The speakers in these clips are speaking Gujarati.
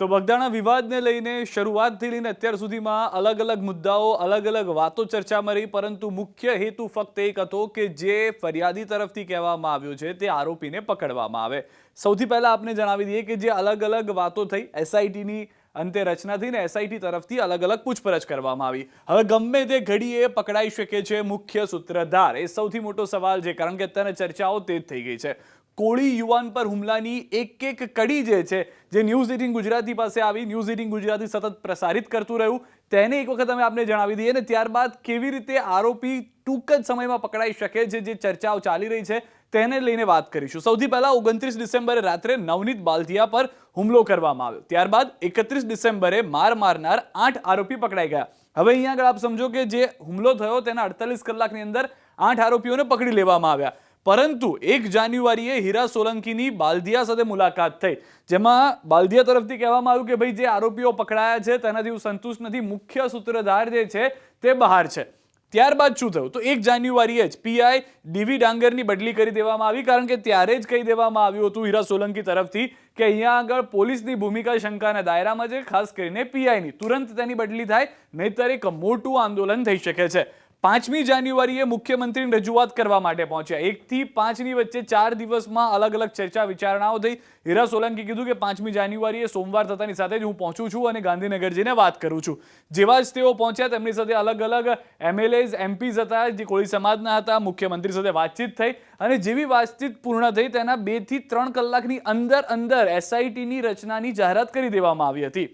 તો બગદાણા વિવાદને લઈને શરૂઆતથી લઈને અત્યાર સુધીમાં અલગ અલગ મુદ્દાઓ, અલગ અલગ વાતો ચર્ચામાં રહી પરંતુ મુખ્ય હેતુ ફક્ત એક હતો કે જે ફરિયાદી તરફથી કહેવામાં આવ્યો છે તે આરોપીને પકડવામાં આવે. સૌથી પહેલાં આપને જણાવી દઈએ કે જે અલગ અલગ વાતો થઈ એસઆઈટીની અંતે રચના થઈને એસઆઈટી તરફથી અલગ અલગ પૂછપરછ કરવામાં આવી. હવે ગમે તે ઘડીએ પકડાઈ શકે છે મુખ્ય સૂત્રધાર. એ સૌથી મોટો સવાલ છે, કારણ કે અત્યારે ચર્ચાઓ તે જ થઈ ગઈ છે. કોળી યુવાન પર હુમલાની એક એક કડી જે છે, જે ન્યૂઝ એટીન ગુજરાતી પાસે આવી, ન્યૂઝ એટીન ગુજરાતી સતત પ્રસારિત કરતું રહ્યું. તેને એક વખત અમે આપને જણાવી દઈએ ને ત્યારબાદ કેવી રીતે આરોપી ટૂંક જ સમયમાં પકડાઈ શકે છે, જે ચર્ચાઓ ચાલી રહી છે, તેને લઈને વાત કરીશું. સૌથી પહેલા ઓગણત્રીસ ડિસેમ્બરે રાત્રે નવનીત બાલધિયા પર હુમલો કરવામાં આવ્યો. ત્યારબાદ એકત્રીસ ડિસેમ્બરે માર મારનાર આઠ આરોપી પકડાઈ ગયા. હવે અહીંયા આગળ આપ સમજો કે જે હુમલો થયો, તેના અડતાલીસ કલાકની અંદર આઠ આરોપીઓને પકડી લેવામાં આવ્યા. પરંતુ એક જાન્યુઆરીએ હીરા સોલંકીની બાલદિયા સાથે મુલાકાત થઈ. જેમાં બાલદિયા તરફથી કહેવામાં આવ્યું કે ભાઈ, જે આરોપીઓ પકડાયા છે, તેનાથી હું સંતુષ્ટ નથી. મુખ્ય સૂત્રધાર જે છે, તે બહાર છે. ત્યારબાદ શું થયું? તો એક જાન્યુઆરીએ જ પીઆઈ ડીવી ડાંગરની બદલી કરી દેવામાં આવી, કારણ કે ત્યારે જ કહી દેવામાં આવ્યું હતું હીરા સોલંકી તરફથી કે અહીંયા આગળ પોલીસની ભૂમિકા શંકાના દાયરામાં છે, ખાસ કરીને પીઆઈની તુરંત તેની બદલી થાય, નહીતર એક મોટું આંદોલન થઈ શકે છે. પાંચમી જાન્યુઆરીએ મુખ્યમંત્રીની રજૂઆત કરવા માટે પહોંચ્યા. એકથી પાંચની વચ્ચે ચાર દિવસમાં અલગ અલગ ચર્ચા વિચારણાઓ થઈ. હીરા સોલંકી કીધું કે પાંચમી જાન્યુઆરીએ સોમવાર થતાની સાથે જ હું પહોંચું છું અને ગાંધીનગર જઈને વાત કરું છું. જેવા જ તેઓ પહોંચ્યા, તેમની સાથે અલગ અલગ એમએલએઝ એમપીઝ હતા, જે કોળી સમાજના હતા, મુખ્યમંત્રી સાથે વાતચીત થઈ અને જેવી વાતચીત પૂર્ણ થઈ તેના બેથી ત્રણ કલાકની અંદર અંદર એસઆઈટીની રચનાની જાહેરાત કરી દેવામાં આવી હતી.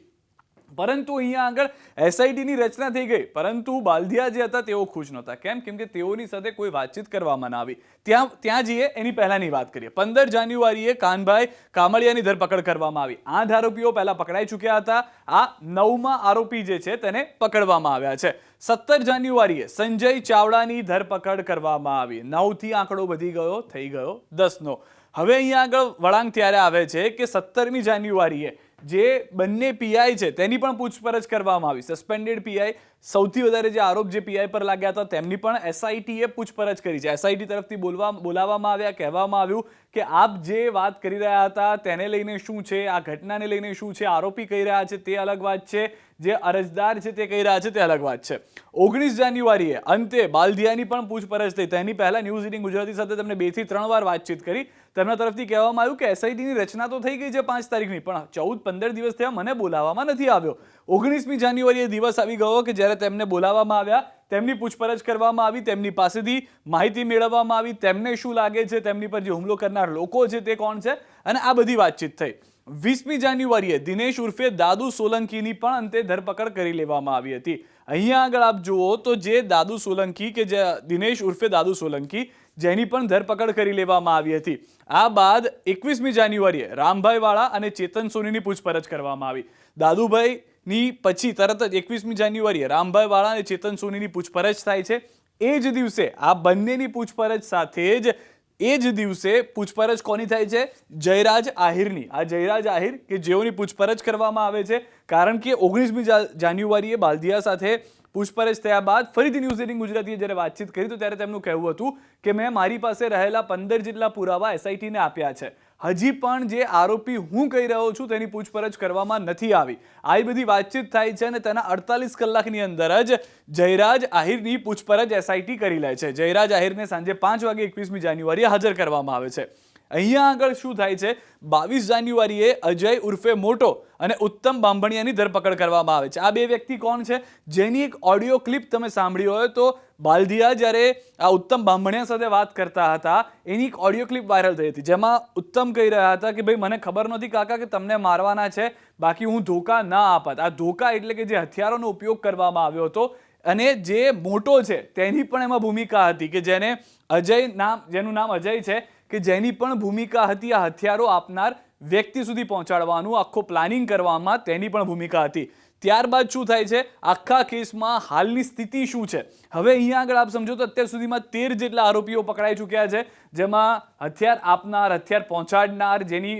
પરંતુ અહીંયા આગળ એસઆઈટીની રચના થઈ ગઈ. પરંતુ બાલધિયા જે હતા તેઓ ખુશ નહોતા. કેમ? કેમ કે તેઓની સાથે કોઈ વાતચીત કરવામાં ના આવી. ત્યાં ત્યાં જઈએ, એની પહેલાંની વાત કરીએ. પંદર જાન્યુઆરીએ કાનભાઈ કામળિયાની ધરપકડ કરવામાં આવી. આઠ આરોપીઓ પહેલાં પકડાઈ ચૂક્યા હતા. આ નવમા આરોપી જે છે તેને પકડવામાં આવ્યા છે. સત્તર જાન્યુઆરીએ સંજય ચાવડાની ધરપકડ કરવામાં આવી. નવથી આંકડો વધી ગયો, થઈ ગયો દસનો. હવે અહીંયા આગળ વળાંક ત્યારે આવે છે કે સત્તરમી જાન્યુઆરીએ જે બંને પીઆઈ છે, તેની પણ પૂછપરછ કરવામાં આવી. સસ્પેન્ડેડ પીઆઈ સૌથી વધારે જે આરોપ જે પીઆઈ પર લાગ્યા હતા, તેમની પણ એસઆઈટીએ પૂછપરછ કરી છે. એસઆઈટી તરફથી બોલવા, બોલાવવામાં આવ્યા, કહેવામાં આવ્યું કે આપ જે વાત કરી રહ્યા હતા, તેને લઈને શું છે, આ ઘટનાને લઈને શું છે, આરોપી કહી રહ્યા છે, તે અલગ વાત છે, જે અરજદાર છે, તે કહી રહ્યા છે, તે અલગ વાત છે. ઓગણીસ જાન્યુઆરીએ અંતે બાલધિયાની પણ પૂછપરછ થઈ. તેની પહેલા ન્યૂઝ ઇટિંગ ગુજરાતી સાથે તમને બેથી ત્રણ વાર વાતચીત કરી. તેમના તરફથી કહેવામાં આવ્યું કે એસઆઈટીની રચના તો થઈ ગઈ છે પાંચ તારીખની, પણ ચૌદ પંદર દિવસ થયા મને બોલાવવામાં નથી આવ્યો. ઓગણીસમી જાન્યુઆરીએ દિવસ આવી ગયો કે જ્યારે તેમને બોલાવવામાં આવ્યા, તેમની પૂછપરછ કરવામાં આવી, તેમની પાસેથી માહિતી મેળવવામાં આવી, તેમને શું લાગે છે, તેમની પર જે હુમલો કરનાર લોકો છે તે કોણ છે, અને આ બધી વાતચીત થઈ. વીસમી જાન્યુઆરીએ દિનેશ ઉર્ફે દાદુ સોલંકીની પણ અંતે ધરપકડ કરી લેવામાં આવી હતી. અહીંયા આગળ આપ જુઓ તો જે દાદુ સોલંકી કે જે દિનેશ ઉર્ફે દાદુ સોલંકી, જેની પણ ધરપકડ કરી લેવામાં આવી હતી. આ બાદ એકવીસમી જાન્યુઆરીએ રામભાઈ વાળા અને ચેતન સોનીની પૂછપરછ કરવામાં આવી. દાદુભાઈની પછી તરત જ એકવીસમી જાન્યુઆરીએ રામભાઈ વાળા અને ચેતન સોનીની પૂછપરછ થાય છે. એ જ દિવસે આ બંનેની પૂછપરછ સાથે જ એ જ દિવસે પૂછપરછ કોની થાય છે? જયરાજ આહિરની. આ જયરાજ આહિર કે જેઓની પૂછપરછ કરવામાં આવે છે, કારણ કે ઓગણીસમી જાન્યુઆરીએ બાલદિયા સાથે પૂછપરછ થયા બાદ ફરીથી ન્યૂઝ એટીન ગુજરાતીએ જ્યારે વાતચીત કરી, તો ત્યારે તેમનું કહેવું હતું કે, મેં મારી પાસે રહેલા પંદર જેટલા પુરાવા એસઆઈટીને આપ્યા છે. હજી પણ જે આરોપી હું કહી રહ્યો છું તેની પૂછપરછ કરવામાં નથી આવી. આવી બધી વાતચીત થાય છે અને તેના અડતાલીસ કલાકની અંદર જ જયરાજ આહિરની પૂછપરછ એસઆઈટી કરી લે છે. જયરાજ આહિરને સાંજે પાંચ વાગે એકવીસમી જાન્યુઆરીએ હાજર કરવામાં આવે છે. અહીંયા આગળ શું થાય છે? બાવીસ જાન્યુઆરીએ અજય ઉર્ફે મોટો અને ઉત્તમ બાંભણિયાની ધરપકડ કરવામાં આવે છે. આ બે વ્યક્તિ કોણ છે? જેની એક ઓડિયો ક્લિપ તમે સાંભળી હોય તો બાલધિયા જ્યારે આ ઉત્તમ બાંભણિયા સાથે વાત કરતા હતા, એની એક ઓડિયો ક્લિપ વાયરલ થઈ હતી. જેમાં ઉત્તમ કહી રહ્યા હતા કે, ભાઈ, મને ખબર નહોતી કાકા કે તમને મારવાના છે, બાકી હું ધોકા ના આપત. આ ધોકા એટલે કે જે હથિયારોનો ઉપયોગ કરવામાં આવ્યો હતો અને જે મોટો છે, તેની પણ એમાં ભૂમિકા હતી કે જેને અજય નામ જેનું નામ અજય છે કે જેની પણ ભૂમિકા હતી આ હથિયારો આપનાર વ્યક્તિ સુધી પહોંચાડવાનું, આખો પ્લાનિંગ કરવામાં તેની પણ ભૂમિકા હતી. ત્યારબાદ શું થાય છે? આખા કેસમાં હાલની સ્થિતિ શું છે? હવે અહીંયા આગળ આપ સમજો તો અત્યાર સુધીમાં તેર જેટલા આરોપીઓ પકડાઈ ચૂક્યા છે, જેમાં હથિયાર આપનાર, હથિયાર પહોંચાડનાર જેની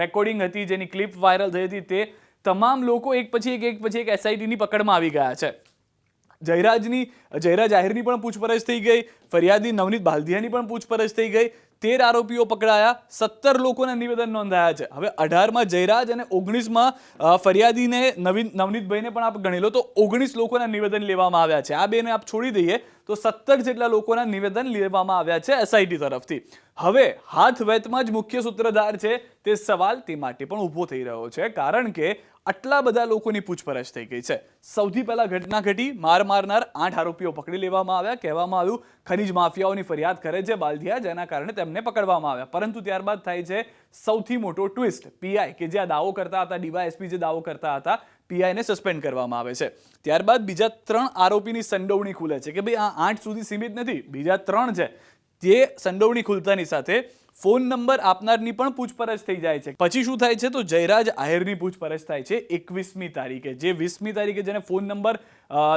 રેકોર્ડિંગ હતી, જેની ક્લિપ વાયરલ થઈ હતી તે તમામ લોકો એક પછી એક એક પછી એક એસઆઈટીની પકડમાં આવી ગયા છે. જયરાજની, જયરાજ આહિરની પણ પૂછપરછ થઈ ગઈ, ફરિયાદી નવનીત બાલદિયાની પણ પૂછપરછ થઈ ગઈ તેર આરોપીઓ પકડાયા, સત્તર લોકોના નિવેદન નોંધાયા છે. હવે અઢારમાં જયરાજ અને ઓગણીસમાં ફરિયાદીને નવીન નવનીતભાઈને પણ આપ ગણી લો તો ઓગણીસ લોકોના નિવેદન લેવામાં આવ્યા છે. આ બેને આપ છોડી દઈએ. તો સત્તર જેટલા લોકોના નિવેદન લેવામાં આવ્યા છે એસઆઈટી તરફથી. હવે હાથ વેતમાં જ મુખ્ય સૂત્રધાર છે તે સવાલ તે માટે પણ ઊભો થઈ રહ્યો છે કારણ કે આટલા બધા લોકોની પૂછપરછ થઈ ગઈ છે. સૌથી પહેલા ઘટના ઘટી, માર મારનાર આઠ આરોપીઓ પકડી લેવામાં આવ્યા, કહેવામાં આવ્યું, ખનીજ માફિયાઓની ફરિયાદ કરે છે બાલધિયા, જેના કારણે તેમને પકડવામાં આવ્યા. પરંતુ ત્યારબાદ થાય છે સૌથી મોટો ટ્વિસ્ટ પીઆઈ કે જે આ દાવો કરતા હતા ડીવાયએસપી જે દાવો કરતા હતા પીઆઈને સસ્પેન્ડ કરવામાં આવે છે. ત્યારબાદ બીજા ત્રણ આરોપીની સંડોવણી ખુલે છે કે ભાઈ આ આઠ સુધી સીમિત નથી, બીજા ત્રણ છે. તે સંડોવણી ખુલતાની સાથે ફોન નંબર આપનારની પણ પૂછપરછ થઈ જાય છે. પછી શું થાય છે તો જયરાજ આહિરની પૂછપરછ થાય છે એકવીસમી તારીખે. જે વીસમી તારીખે જેને ફોન નંબર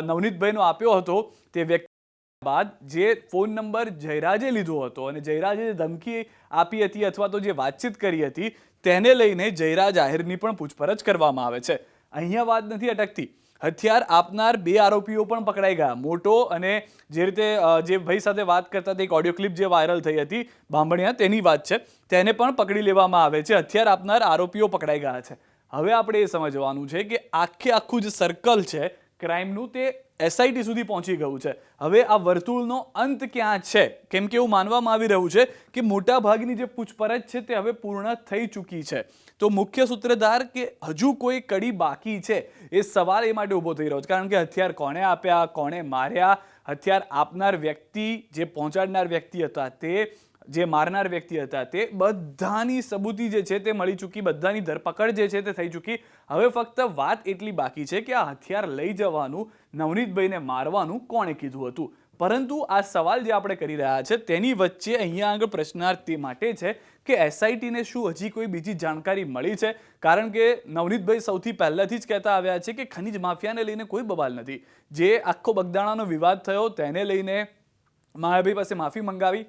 નવનીતભાઈનો આપ્યો હતો, તે વ્યક્તિ બાદ જે ફોન નંબર જયરાજે લીધો હતો અને જયરાજે ધમકી આપી હતી અથવા તો જે વાતચીત કરી હતી, તેને લઈને જયરાજ આહિરની પણ પૂછપરછ કરવામાં આવે છે. અહીંયા વાત નથી અટકતી. હથિયાર આપનાર બે આરોપીઓ પણ પકડાઈ ગયા. મોટો અને જે રીતે જે ભાઈ સાથે વાત કરતા હતા, એક ઓડિયો ક્લિપ જે વાયરલ થઈ હતી, બાંભણિયા, તેની વાત છે. તેને પણ પકડી લેવામાં આવે છે. હથિયાર આપનાર આરોપીઓ પકડાઈ ગયા છે. હવે આપણે એ સમજવાનું છે કે આખે આખું જે સર્કલ છે ક્રાઇમનું તે એસઆઈટી સુધી પહોંચી ગયું છે. હવે આ વર્તુળનો અંત ક્યાં છે? કેમ કે એવું માનવામાં આવી રહ્યું છે કે મોટાભાગની જે પૂછપરછ છે તે હવે પૂર્ણ થઈ ચૂકી છે. તો મુખ્ય સૂત્રધાર કે હજુ કોઈ કડી બાકી છે એ સવાલ એ માટે ઊભો થઈ રહ્યો છે. કારણ કે હથિયાર કોણે આપ્યા, કોણે માર્યા, હથિયાર આપનાર વ્યક્તિ, જે પહોંચાડનાર વ્યક્તિ હતા તે, જે મારનાર વ્યક્તિ હતા તે બધાની સબૂતી જે છે તે મળી ચૂકી, બધાની ધરપકડ જે છે તે થઈ ચૂકી. હવે ફક્ત વાત એટલી બાકી છે કે આ હથિયાર લઈ જવાનું, નવનીતભાઈને મારવાનું કોણે કીધું હતું? પરંતુ આ સવાલ જે આપણે કરી રહ્યા છે, તેની વચ્ચે અહીંયા આગળ પ્રશ્નાર્થ માટે છે કે એસઆઈટીને શું હજી કોઈ બીજી જાણકારી મળી છે? કારણ કે નવનીતભાઈ સૌથી પહેલાંથી જ કહેતા આવ્યા છે કે ખનીજ માફિયાને લઈને કોઈ બબાલ નથી. જે આખો બગદાણાનો વિવાદ થયો, તેને લઈને માયાભાઈ પાસે માફી મંગાવી,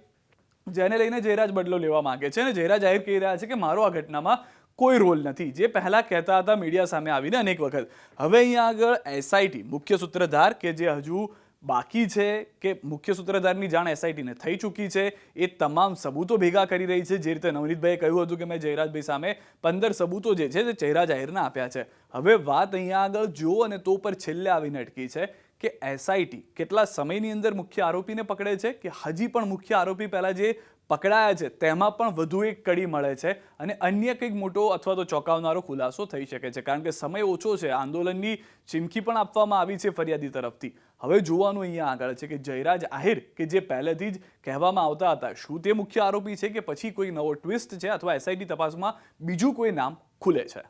જેને લઈને જયરાજ બદલો લેવા માંગે છે અને જયરાજ જાહેર કહી રહ્યા છે કે મારો આ ઘટનામાં કોઈ રોલ નથી. જે પહેલાં કહેતા હતા મીડિયા સામે આવીને અનેક વખત. હવે અહીંયા આગળ એસઆઈટી મુખ્ય સૂત્રધાર કે જે હજુ બાકી છે કે મુખ્ય સૂત્રધારની જાણ એસઆઈટીને થઈ ચૂકી છે. એ તમામ સબૂતો ભેગા કરી રહી છે. જે રીતે નવનીતભાઈએ કહ્યું હતું કે મેં જયરાજભાઈ સામે પંદર સબૂતો જે છે તે ચહેરા જાહેરના આપ્યા છે. હવે વાત અહીંયા આગળ જો અને તો પર છેલ્લે આવીને અટકી છે કે એસઆઈટી કેટલા સમયની અંદર મુખ્ય આરોપીને પકડે છે કે હજી પણ મુખ્ય આરોપી પહેલાં જે પકડાયા છે, તેમાં પણ વધુ એક કડી મળે છે અને અન્ય કંઈક મોટો અથવા તો ચોંકાવનારો ખુલાસો થઈ શકે છે. કારણ કે સમય ઓછો છે, આંદોલનની ચીમકી પણ આપવામાં આવી છે ફરિયાદી તરફથી. હવે જોવાનું અહીંયા આગળ છે કે જયરાજ આહિર, કે જે પહેલેથી જ કહેવામાં આવતા હતા, શું તે મુખ્ય આરોપી છે કે પછી કોઈ નવો ટ્વિસ્ટ છે અથવા એસઆઈટી તપાસમાં બીજું કોઈ નામ ખુલે છે?